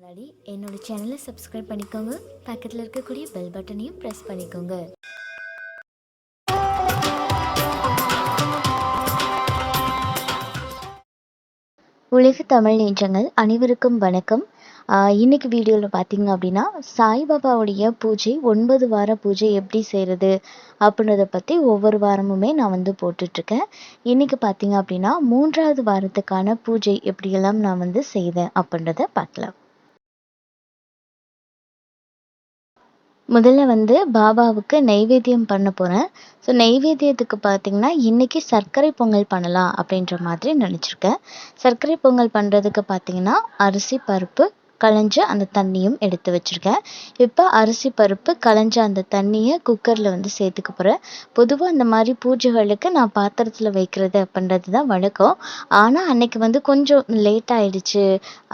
முன்னாடி என்னோட சேனலை சப்ஸ்கிரைப் பண்ணிக்கோங்க. பக்கத்தில் இருக்கக்கூடிய பெல் பட்டனையும் ப்ரெஸ் பண்ணிக்கோங்க. உலக தமிழ் நேற்றங்கள் அனைவருக்கும் வணக்கம். இன்னைக்கு வீடியோவில் பார்த்தீங்க அப்படின்னா சாய்பாபாவுடைய பூஜை ஒன்பது வார பூஜை எப்படி செய்கிறது அப்படின்றத பற்றி ஒவ்வொரு வாரமுமே நான் வந்து போட்டுட்ருக்கேன். இன்னைக்கு பார்த்தீங்க அப்படின்னா மூன்றாவது வாரத்துக்கான பூஜை எப்படியெல்லாம் நான் வந்து செய்தேன் அப்படின்றத பார்க்கலாம் முதல்ல வந்து பாபாவுக்கு நெய்வேத்தியம் பண்ண போகிறேன் ஸோ நெய்வேத்தியத்துக்கு பார்த்தீங்கன்னா இன்றைக்கி சர்க்கரை பொங்கல் பண்ணலாம் அப்படின்ற மாதிரி நினச்சிருக்கேன். சர்க்கரை பொங்கல் பண்ணுறதுக்கு பார்த்தீங்கன்னா அரிசி பருப்பு களைஞ்ச அந்த தண்ணியும் எடுத்து வச்சுருக்கேன். இப்போ அரிசி பருப்பு களைஞ்ச அந்த தண்ணியை குக்கரில் வந்து சேர்த்துக்க போகிறேன் பொதுவாக இந்த மாதிரி பூஜைகளுக்கு நான் பாத்திரத்தில் வைக்கிறது அப்படின்றது தான் வழக்கம். ஆனால் அன்னைக்கு வந்து கொஞ்சம் லேட் ஆயிடுச்சு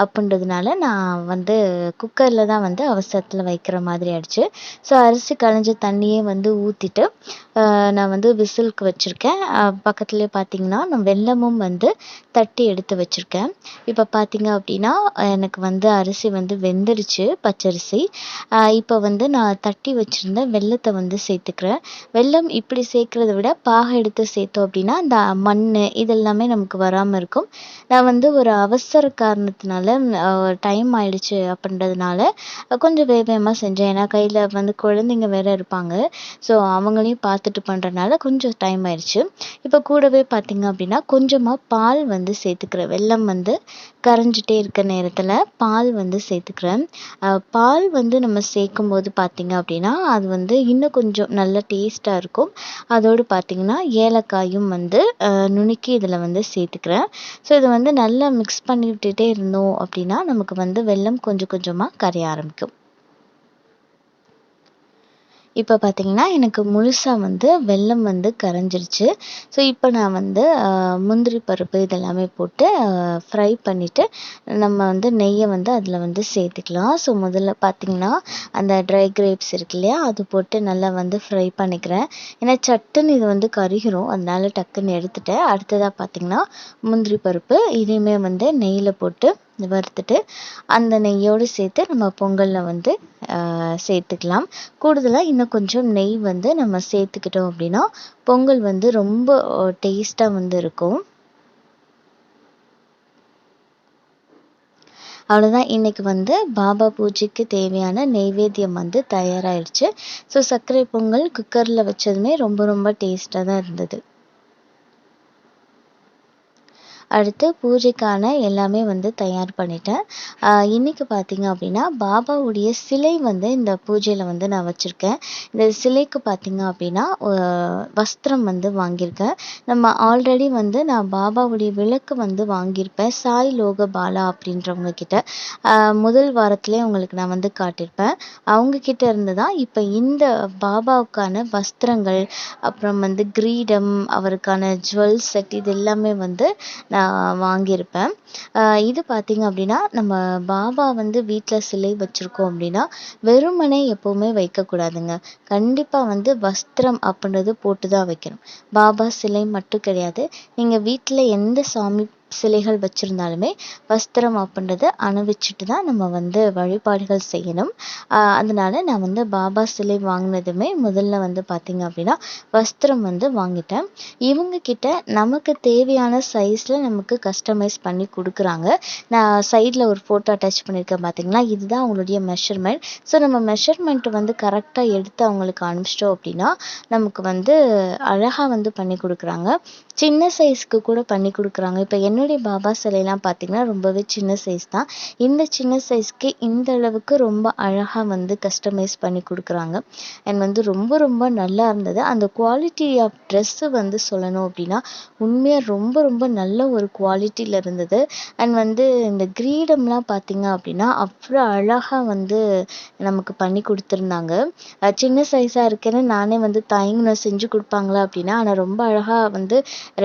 அப்படின்றதுனால நான் வந்து குக்கரில் தான் வந்து அவசரத்தில் வைக்கிற மாதிரி ஆயிடுச்சு. ஸோ அரிசி களைஞ்ச தண்ணியே வந்து ஊற்றிட்டு நான் வந்து விசிலுக்கு வச்சுருக்கேன். பக்கத்துலேயே பார்த்தீங்கன்னா நான் வெல்லமும் வந்து தட்டி எடுத்து வச்சுருக்கேன். இப்போ பார்த்தீங்க அப்படின்னா எனக்கு வந்து அரிசி அரிசி வந்து வெந்துருச்சு பச்சரிசி. இப்போ வந்து நான் தட்டி வச்சுருந்த வெல்லத்தை வந்து சேர்த்துக்கிறேன். வெல்லம் இப்படி சேர்க்குறத விட பாகை எடுத்து சேர்த்தோம் அப்படின்னா அந்த மண் இதெல்லாமே நமக்கு வராமல் இருக்கும். நான் வந்து ஒரு அவசர காரணத்தினால டைம் ஆயிடுச்சு அப்படின்றதுனால கொஞ்சம் வேக வேகமாக செஞ்சேன். ஏன்னா கையில் வந்து குழந்தைங்க வேற இருப்பாங்க. ஸோ அவங்களையும் பார்த்துட்டு பண்ணுறனால கொஞ்சம் டைம் ஆயிடுச்சு. இப்போ கூடவே பார்த்தீங்க அப்படின்னா கொஞ்சமாக பால் வந்து சேர்த்துக்கிறேன். வெள்ளம் வந்து கரைஞ்சிட்டே இருக்க நேரத்தில் பால் வந்து வந்து சேர்த்துக்கிறேன். பால் வந்து நம்ம சேர்க்கும் போது பார்த்திங்க அப்படின்னா அது வந்து இன்னும் கொஞ்சம் நல்ல டேஸ்ட்டாக இருக்கும். அதோடு பார்த்தீங்கன்னா ஏலக்காயும் வந்து நுணுக்கி இதில் வந்து சேர்த்துக்கிறேன். ஸோ இதை வந்து நல்லா மிக்ஸ் பண்ணி விட்டுட்டே இருந்தோம் அப்படின்னா நமக்கு வந்து வெல்லம் கொஞ்சம் கொஞ்சமாக கரைய ஆரம்பிக்கும். இப்போ பார்த்தீங்கன்னா எனக்கு முழுசாக வந்து வெல்லம் வந்து கரைஞ்சிருச்சு. ஸோ இப்போ நான் வந்து முந்திரி பருப்பு இதெல்லாமே போட்டு ஃப்ரை பண்ணிவிட்டு நம்ம வந்து நெய்யை வந்து அதில் வந்து சேர்த்துக்கலாம். ஸோ முதல்ல பார்த்தீங்கன்னா அந்த ட்ரை கிரேப்ஸ் இருக்கு இல்லையா அது போட்டு நல்லா வந்து ஃப்ரை பண்ணிக்கிறேன். ஏன்னா சட்டுன்னு இது வந்து கருகிரும். அதனால டக்குன்னு எடுத்துட்டேன். அடுத்ததாக பார்த்தீங்கன்னா முந்திரி பருப்பு இதையுமே வந்து நெய்யில் போட்டு வறுத்துட்டு அந்த நெய்யோடு சேர்த்து நம்ம பொங்கலில் வந்து சேர்த்துக்கலாம். கூடுதலாக இன்னும் கொஞ்சம் நெய் வந்து நம்ம சேர்த்துக்கிட்டோம் அப்படின்னா பொங்கல் வந்து ரொம்ப டேஸ்ட்டாக வந்து இருக்கும். அவ்வளோதான் இன்றைக்கி வந்து பாபா பூஜைக்கு தேவையான நெய்வேத்தியம் வந்து தயாராகிடுச்சு ஸோ சர்க்கரை பொங்கல் குக்கரில் வச்சதுமே ரொம்ப ரொம்ப டேஸ்ட்டாக தான் இருந்தது. அடுத்து பூஜைக்கான எல்லாமே வந்து தயார் பண்ணிட்டேன். இன்றைக்கி பார்த்தீங்க அப்படின்னா பாபாவுடைய சிலை வந்து இந்த பூஜையில் வந்து நான் வச்சுருக்கேன். இந்த சிலைக்கு பார்த்தீங்க அப்படின்னா வஸ்திரம் வந்து வாங்கியிருக்கேன். நம்ம ஆல்ரெடி வந்து நான் பாபாவுடைய விளக்கு வந்து வாங்கியிருப்பேன். சாய் லோக பாலா அப்படின்றவங்க கிட்ட. முதல் வாரத்திலே உங்களுக்கு நான் வந்து காட்டியிருப்பேன். அவங்க கிட்ட இருந்து தான் இப்போ இந்த பாபாவுக்கான வஸ்திரங்கள் அப்புறம் வந்து கிரீடம் அவருக்கான ஜுவல் செட் இது எல்லாமே வந்து நான் வாங்கியிருப்பேன். இது பார்த்திங்க அப்படின்னா நம்ம பாபா வந்து வீட்டில் சிலை வச்சுருக்கோம் அப்படின்னா வெறுமனே எப்போவுமே வைக்கக்கூடாதுங்க கண்டிப்பாக வந்து வஸ்திரம் அப்படின்றது போட்டு தான் வைக்கணும். பாபா சிலை மட்டும் கிடையாது. நீங்கள் வீட்டில் எந்த சாமி சிலைகள் வச்சுருந்தாலுமே வஸ்திரம் அப்படின்றத அணிவிச்சிட்டு தான் நம்ம வந்து வழிபாடுகள் செய்யணும். அதனால நான் வந்து பாபா சிலை வாங்கினதுமே முதல்ல வந்து பார்த்திங்க அப்படின்னா வஸ்திரம் வந்து வாங்கிட்டேன். இவங்க கிட்ட நமக்கு தேவையான சைஸில் நமக்கு கஸ்டமைஸ் பண்ணி கொடுக்குறாங்க. நான் சைடில் ஒரு ஃபோட்டோ அட்டாச் பண்ணியிருக்கேன் பார்த்தீங்கன்னா இதுதான் அவங்களுடைய மெஷர்மெண்ட் ஸோ நம்ம மெஷர்மெண்ட் வந்து கரெக்டாக எடுத்து அவங்களுக்கு அனுப்பிச்சிட்டோம் அப்படின்னா நமக்கு வந்து அழகாக வந்து பண்ணி கொடுக்குறாங்க. சின்ன சைஸ்க்கு கூட பண்ணி கொடுக்குறாங்க. இப்போ என்னுடைய பாபா சிலையெல்லாம் பார்த்தீங்கன்னா ரொம்பவே சின்ன சைஸ் தான். இந்த சின்ன சைஸ்க்கு இந்த அளவுக்கு ரொம்ப அழகாக வந்து கஸ்டமைஸ் பண்ணி கொடுக்குறாங்க. அண்ட் வந்து ரொம்ப ரொம்ப நல்லா இருந்தது. அந்த குவாலிட்டி ஆஃப் ட்ரெஸ்ஸு வந்து சொல்லணும் அப்படின்னா உண்மையாக ரொம்ப ரொம்ப நல்ல ஒரு குவாலிட்டியில் இருந்தது. அண்ட் வந்து இந்த கிரீடம்லாம் பார்த்தீங்க அப்படின்னா அவ்வளோ அழகாக வந்து நமக்கு பண்ணி கொடுத்துருந்தாங்க. சின்ன சைஸாக இருக்குன்னு நானே வந்து தயங்கின செஞ்சு கொடுப்பாங்களா அப்படின்னா ஆனால் ரொம்ப அழகாக வந்து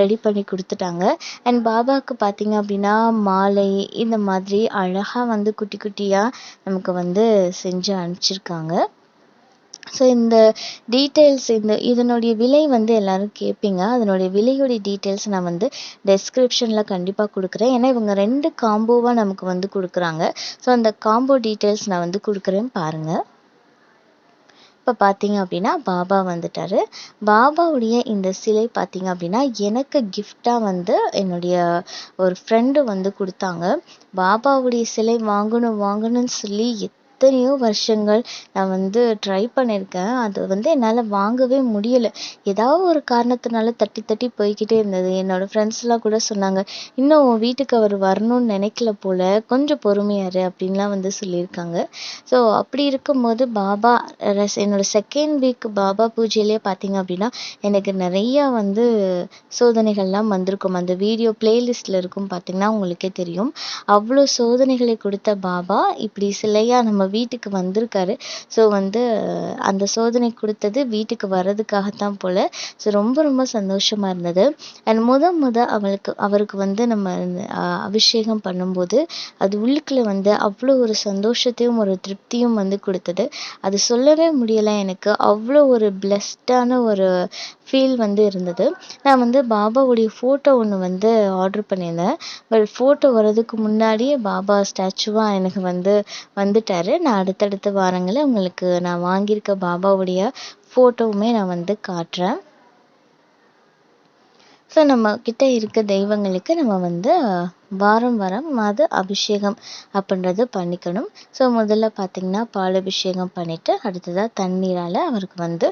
ரெடி பண்ணி கொடுத்துட்டாங்க. அண்ட் பாபா பாபாவுக்கு பார்த்தீங்க அப்படின்னா மாலை இந்த மாதிரி அழகாக வந்து குட்டி குட்டியாக நமக்கு வந்து செஞ்சு அனுப்பிச்சிருக்காங்க. ஸோ இந்த டீட்டெயில்ஸ் இந்த இதனுடைய விலை வந்து எல்லாரும் கேட்பீங்க அதனுடைய விலையுடைய டீட்டெயில்ஸ் நான் வந்து டெஸ்கிரிப்ஷனில் கண்டிப்பாக கொடுக்குறேன். ஏன்னா இவங்க ரெண்டு காம்போவாக நமக்கு வந்து கொடுக்குறாங்க. ஸோ அந்த காம்போ டீட்டெயில்ஸ் நான் வந்து கொடுக்குறேன் பாருங்கள் இப்போ பார்த்தீங்க அப்படின்னா பாபா வந்துட்டாரு. பாபாவுடைய இந்த சிலை பார்த்தீங்க அப்படின்னா எனக்கு கிஃப்டாக வந்து என்னுடைய ஒரு ஃப்ரெண்டு வந்து கொடுத்தாங்க. பாபாவுடைய சிலை வாங்கணும் வாங்கணும்னு சொல்லி எத்தனையோ வருஷங்கள் நான் வந்து ட்ரை பண்ணியிருக்கேன் அது வந்து என்னால் வாங்கவே முடியலை. ஏதாவது ஒரு காரணத்தினால தட்டி தட்டி போய்க்கிட்டே இருந்தது. என்னோடய ஃப்ரெண்ட்ஸ்லாம் கூட சொன்னாங்க இன்னும் உன் வீட்டுக்கு அவர் வரணும்னு நினைக்கல போல். கொஞ்சம் பொறுமையாரு அப்படின்லாம் வந்து சொல்லியிருக்காங்க. ஸோ அப்படி இருக்கும்போது பாபா ரஸ் என்னோட செகண்ட் வீக் பாபா பூஜையிலே பார்த்தீங்க அப்படின்னா எனக்கு நிறையா வந்து சோதனைகள்லாம் வந்திருக்கும். அந்த வீடியோ பிளேலிஸ்ட்டில் இருக்கும் பார்த்தீங்கன்னா உங்களுக்கே தெரியும். அவ்வளோ சோதனைகளை கொடுத்த பாபா இப்படி சிலையாக நம்ம வீட்டுக்கு வந்திருக்காரு. ஸோ வந்து அந்த சோதனை கொடுத்தது வீட்டுக்கு வர்றதுக்காகத்தான் போல். ஸோ ரொம்ப ரொம்ப சந்தோஷமாக இருந்தது. அண்ட் முத முத அவளுக்கு அவருக்கு வந்து நம்ம அபிஷேகம் பண்ணும்போது அது உள்ளுக்குள்ள வந்து அவ்வளோ ஒரு சந்தோஷத்தையும் ஒரு திருப்தியும் வந்து கொடுத்தது. அது சொல்லவே முடியலை எனக்கு. அவ்வளோ ஒரு பிளஸ்டான ஒரு ஃபீல் வந்து இருந்தது. நான் வந்து பாபாவுடைய ஃபோட்டோ ஒன்று வந்து ஆர்டர் பண்ணியிருந்தேன். பட் ஃபோட்டோ வர்றதுக்கு முன்னாடியே பாபா ஸ்டாச்சுவாக எனக்கு வந்து வந்துட்டார். நான் அடுத்தடுத்த வாரங்களில் உங்களுக்கு நான் வாங்கியிருக்க பாபாவுடைய ஃபோட்டோவுமே நான் வந்து காட்டுறேன். ஸோ நம்ம கிட்ட இருக்க தெய்வங்களுக்கு நம்ம வந்து வாரம் வாரம் மத அபிஷேகம் அப்படின்றது பண்ணிக்கணும். ஸோ முதல்ல பார்த்திங்கன்னா பால் அபிஷேகம் பண்ணிட்டு அடுத்ததாக தண்ணீரால் அவருக்கு வந்து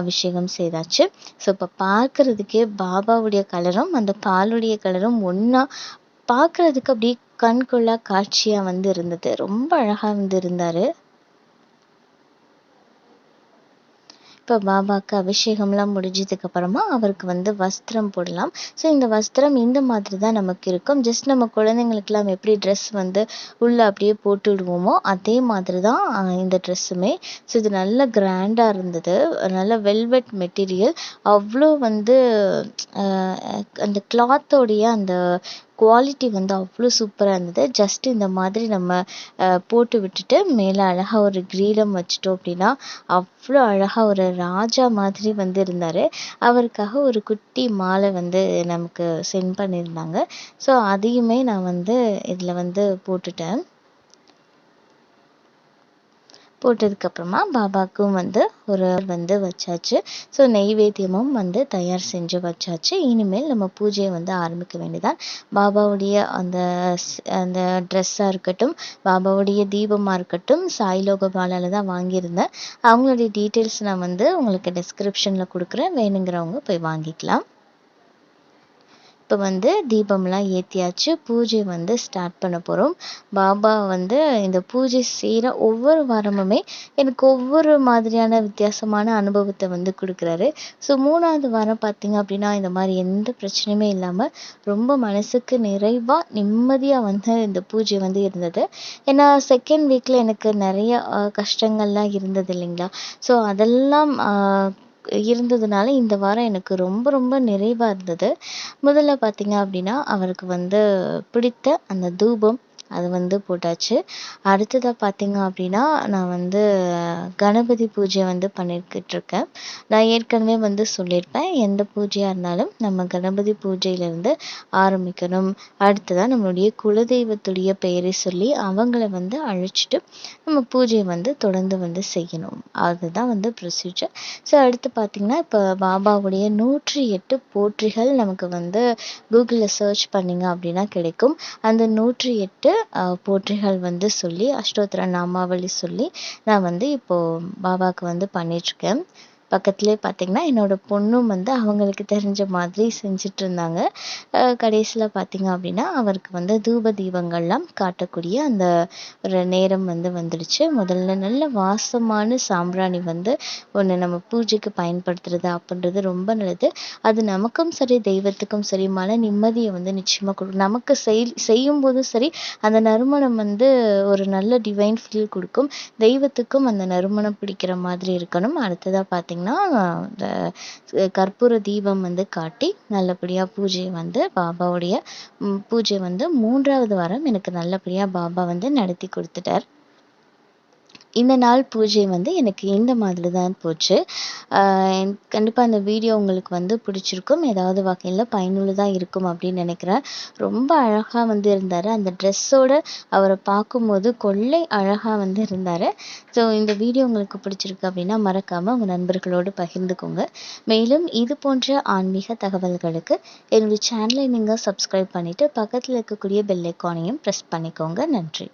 அபிஷேகம் செய்தாச்சு. ஸோ இப்போ பார்க்கறதுக்கே பாபாவுடைய கலரும் அந்த பாலுடைய கலரும் ஒன்றா பார்க்குறதுக்கு அப்படியே கண்கொள்ளா காட்சியாக வந்து இருந்தது. ரொம்ப அழகாக வந்து இருந்தார். இப்போ பாபாவுக்கு அபிஷேகம்லாம் முடிஞ்சதுக்கு அப்புறமா அவருக்கு வந்து வஸ்திரம் போடலாம். ஸோ இந்த வஸ்திரம் இந்த மாதிரி தான் நமக்கு இருக்கும். ஜஸ்ட் நம்ம குழந்தைங்களுக்குலாம் எப்படி ட்ரெஸ் வந்து உள்ளே அப்படியே போட்டு விடுவோமோ அதே மாதிரி தான் இந்த ட்ரெஸ்ஸுமே ஸோ இது நல்ல கிராண்டாக இருந்தது. நல்ல வெல்வெட் மெட்டீரியல் அவ்வளோ வந்து ஆஹ் அந்த கிளாத்தோடைய அந்த குவாலிட்டி வந்து அவ்வளோ சூப்பராக இருந்தது. ஜஸ்ட் இந்த மாதிரி நம்ம போட்டு விட்டுட்டு மேலே அழகாக ஒரு கிரீடம் வச்சிட்டோம் அப்படின்னா அவ்வளோ அழகாக ஒரு ராஜா மாதிரி வந்து இருந்தார். அவருக்காக ஒரு குட்டி மாலை வந்து நமக்கு சென்ட் பண்ணியிருந்தாங்க. ஸோ அதையுமே நான் வந்து இதில் வந்து போட்டுட்டேன். போட்டதுக்கப்புறமா பாபாவுக்கும் வந்து ஒரு வந்து வச்சாச்சு. ஸோ நெய்வேத்தியமும் வந்து தயார் செஞ்சு வச்சாச்சு. இனிமேல் நம்ம பூஜையை வந்து ஆரம்பிக்க வேண்டியதான் பாபாவுடைய அந்த அந்த ட்ரெஸ்ஸாக இருக்கட்டும் பாபாவுடைய தீபமாக இருக்கட்டும் சாய்லோகபாலால் தான் வாங்கியிருந்தேன். அவங்களுடைய டீட்டெயில்ஸ் நான் வந்து உங்களுக்கு டிஸ்கிரிப்ஷனில் கொடுக்குறேன். வேணுங்கிறவங்க போய் வாங்கிக்கலாம். இப்போ வந்து தீபம்லாம் ஏற்றியாச்சு பூஜை வந்து ஸ்டார்ட் பண்ண போகிறோம் பாபா வந்து இந்த பூஜை செய்கிற ஒவ்வொரு வாரமுமே எனக்கு ஒவ்வொரு மாதிரியான வித்தியாசமான அனுபவத்தை வந்து கொடுக்குறாரு. ஸோ மூணாவது வாரம் பார்த்தீங்க அப்படின்னா இந்த மாதிரி எந்த பிரச்சனையுமே இல்லாமல் ரொம்ப மனசுக்கு நிறைவாக நிம்மதியாக வந்து இந்த பூஜை வந்து இருந்தது. ஏன்னா செகண்ட் வீக்கில் எனக்கு நிறைய கஷ்டங்கள்லாம் இருந்தது இல்லைங்களா? ஸோ அதெல்லாம் இருந்ததுனால இந்த வாரம் எனக்கு ரொம்ப ரொம்ப நிறைவாக இருந்தது. முதல்ல பார்த்தீங்க அப்படின்னா அவருக்கு வந்து பிடித்த அந்த தூபம் அது வந்து போட்டாச்சு. அடுத்ததாக பார்த்தீங்க அப்படின்னா நான் வந்து கணபதி பூஜை வந்து பண்ணிக்கிட்டு இருக்கேன் நான் ஏற்கனவே வந்து சொல்லியிருப்பேன் எந்த பூஜையாக இருந்தாலும் நம்ம கணபதி பூஜையிலேருந்து ஆரம்பிக்கணும். அடுத்ததாக நம்மளுடைய குலதெய்வத்துடைய பெயரை சொல்லி அவங்கள வந்து அழைச்சிட்டு நம்ம பூஜையை வந்து தொடர்ந்து வந்து செய்யணும். அதுதான் வந்து ப்ரொசீஜர் ஸோ அடுத்து பார்த்தீங்கன்னா இப்போ பாபாவுடைய நூற்றி எட்டு போற்றிகள் நமக்கு வந்து கூகுளில் சர்ச் பண்ணிங்க அப்படின்னா கிடைக்கும். அந்த நூற்றி எட்டு போற்றிகள் வந்து சொல்லி அஷ்டோத்திர நாமாவளி சொல்லி நான் வந்து இப்போ பாபாவுக்கு வந்து பண்ணிட்டுருக்கேன். பக்கத்துலேயே பார்த்தீங்கன்னா என்னோடய பொண்ணும் வந்து அவங்களுக்கு தெரிஞ்ச மாதிரி செஞ்சுட்டு இருந்தாங்க கடைசியில் பார்த்தீங்க அப்படின்னா அவருக்கு வந்து தூப தீபங்கள்லாம் காட்டக்கூடிய அந்த ஒரு நேரம் வந்து வந்துடுச்சு. முதல்ல நல்ல வாசமான சாம்பிராணி வந்து ஒன்று நம்ம பூஜைக்கு பயன்படுத்துறது அப்படின்றது ரொம்ப நல்லது. அது நமக்கும் சரி தெய்வத்துக்கும் சரி மன நிம்மதியை வந்து நிச்சயமாக கொடுக்கும் நமக்கு செய் செய்யும் போதும் சரி அந்த நறுமணம் வந்து ஒரு நல்ல டிவைன் ஃபீல் கொடுக்கும். தெய்வத்துக்கும் அந்த நறுமணம் பிடிக்கிற மாதிரி இருக்கணும். அடுத்ததாக பார்த்தீங்கன்னா இந்த கற்பூர தீபம் வந்து காட்டி நல்லபடியாக பூஜை வந்து பாபாவுடைய பூஜை வந்து மூன்றாவது வாரம் எனக்கு நல்லபடியாக பாபா வந்து நடத்தி கொடுத்துட்டார். இந்த நாள் பூஜை வந்து எனக்கு இந்த மாதிரி தான் போச்சு கண்டிப்பாக அந்த வீடியோ உங்களுக்கு வந்து பிடிச்சிருக்கும். ஏதாவது வகையில் பயனுள்ளதாக இருக்கும் அப்படின்னு நினைக்கிறேன். ரொம்ப அழகாக வந்து இருந்தார். அந்த ட்ரெஸ்ஸோட அவரை பார்க்கும்போது கொள்ளை அழகாக வந்து இருந்தார். ஸோ இந்த வீடியோ உங்களுக்கு பிடிச்சிருக்கு அப்படின்னா மறக்காமல் உங்கள் நண்பர்களோடு பகிர்ந்துக்கோங்க. மேலும் இது போன்ற ஆன்மீக தகவல்களுக்கு என்னுடைய சேனலை நீங்கள் சப்ஸ்கிரைப் பண்ணிவிட்டு பக்கத்தில் இருக்கக்கூடிய பெல் ஐக்கானையும் ப்ரெஸ் பண்ணிக்கோங்க. நன்றி.